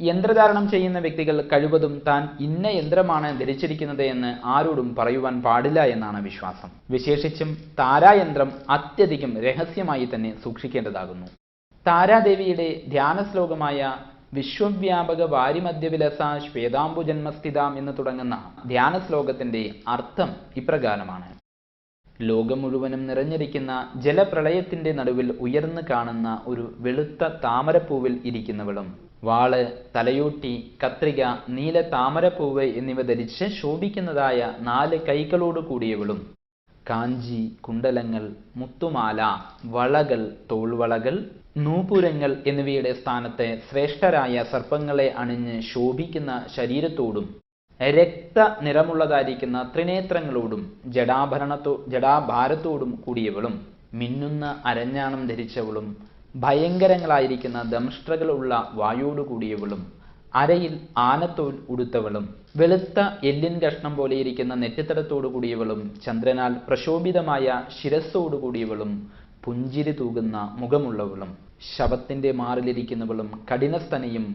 യന്ത്രധാരണം ചെയ്യുന്ന വ്യക്തികൾ കഴിവതും താൻ ഇന്ന യന്ത്രമാണ് ധരിച്ചിരിക്കുന്നത് എന്ന് ആരോടും പറയുവാൻ പാടില്ല എന്നാണ് വിശ്വാസം. വിശേഷിച്ചും താരായന്ത്രം അത്യധികം രഹസ്യമായി തന്നെ സൂക്ഷിക്കേണ്ടതാകുന്നു. താരാദേവിയുടെ ധ്യാന ശ്ലോകമായ വിശ്വവ്യാപക വാരിമദ്യവിലസ ശ്വേതാംബു ജന്മസ്ഥിതാം എന്ന് തുടങ്ങുന്ന ധ്യാന ശ്ലോകത്തിന്റെ അർത്ഥം ഇപ്രകാരമാണ്. ലോകം മുഴുവനും നിറഞ്ഞിരിക്കുന്ന ജലപ്രളയത്തിന്റെ നടുവിൽ ഉയർന്നു കാണുന്ന ഒരു വെളുത്ത താമരപ്പൂവിൽ ഇരിക്കുന്നവളും. വാൾ തലയൂട്ടി കത്രിക നീല താമരപ്പൂവ് എന്നിവ ധരിച്ച് ശോഭിക്കുന്നതായ നാല് കൈകളോട് കൂടിയവളും. കാഞ്ചി കുണ്ടലങ്ങൾ മുത്തുമാല വളകൾ തോൾവളകൾ നൂപുരങ്ങൾ എന്നിവയുടെ സ്ഥാനത്തെ ശ്രേഷ്ഠരായ സർപ്പങ്ങളെ അണിഞ്ഞ് ശോഭിക്കുന്ന ശരീരത്തോടും രക്ത നിറമുള്ളതായിരിക്കുന്ന ത്രിനേത്രങ്ങളോടും ജഡാഭരണത്തോ ജഡാഭാരത്തോടും കൂടിയവളും മിന്നുന്ന അരഞ്ഞാണം ധരിച്ചവളും ഭയങ്കരങ്ങളായിരിക്കുന്ന ദംഷ്ട്രകളുള്ള വായോടു കൂടിയവളും അരയിൽ ആനത്തോൽ ഉടുത്തവളും വെളുത്ത എല്ലിൻ കഷ്ണം പോലെയിരിക്കുന്ന നെറ്റിത്തടത്തോടു കൂടിയവളും ചന്ദ്രനാൽ പ്രശോഭിതമായ ശിരസ്സോടു കൂടിയവളും പുഞ്ചിരി തൂകുന്ന മുഖമുള്ളവളും ശവത്തിന്റെ മാറിലിരിക്കുന്നവളും കഠിനസ്തനയും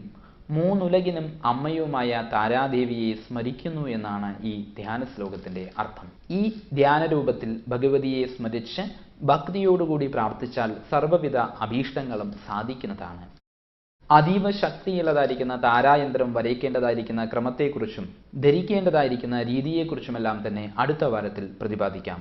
മൂന്നുലകിനും അമ്മയുമായ താരാദേവിയെ സ്മരിക്കുന്നു എന്നാണ് ഈ ധ്യാന ശ്ലോകത്തിന്റെ അർത്ഥം. ഈ ധ്യാന രൂപത്തിൽ ഭഗവതിയെ സ്മരിച്ച് ഭക്തിയോടുകൂടി പ്രാർത്ഥിച്ചാൽ സർവവിധ അഭീഷ്ടങ്ങളും സാധിക്കുന്നതാണ്. അതീവ ശക്തിയുള്ളതായിരിക്കുന്ന താരായന്ത്രം വരയ്ക്കേണ്ടതായിരിക്കുന്ന ക്രമത്തെക്കുറിച്ചും ധരിക്കേണ്ടതായിരിക്കുന്ന രീതിയെക്കുറിച്ചുമെല്ലാം തന്നെ അടുത്ത വാരത്തിൽ പ്രതിപാദിക്കാം.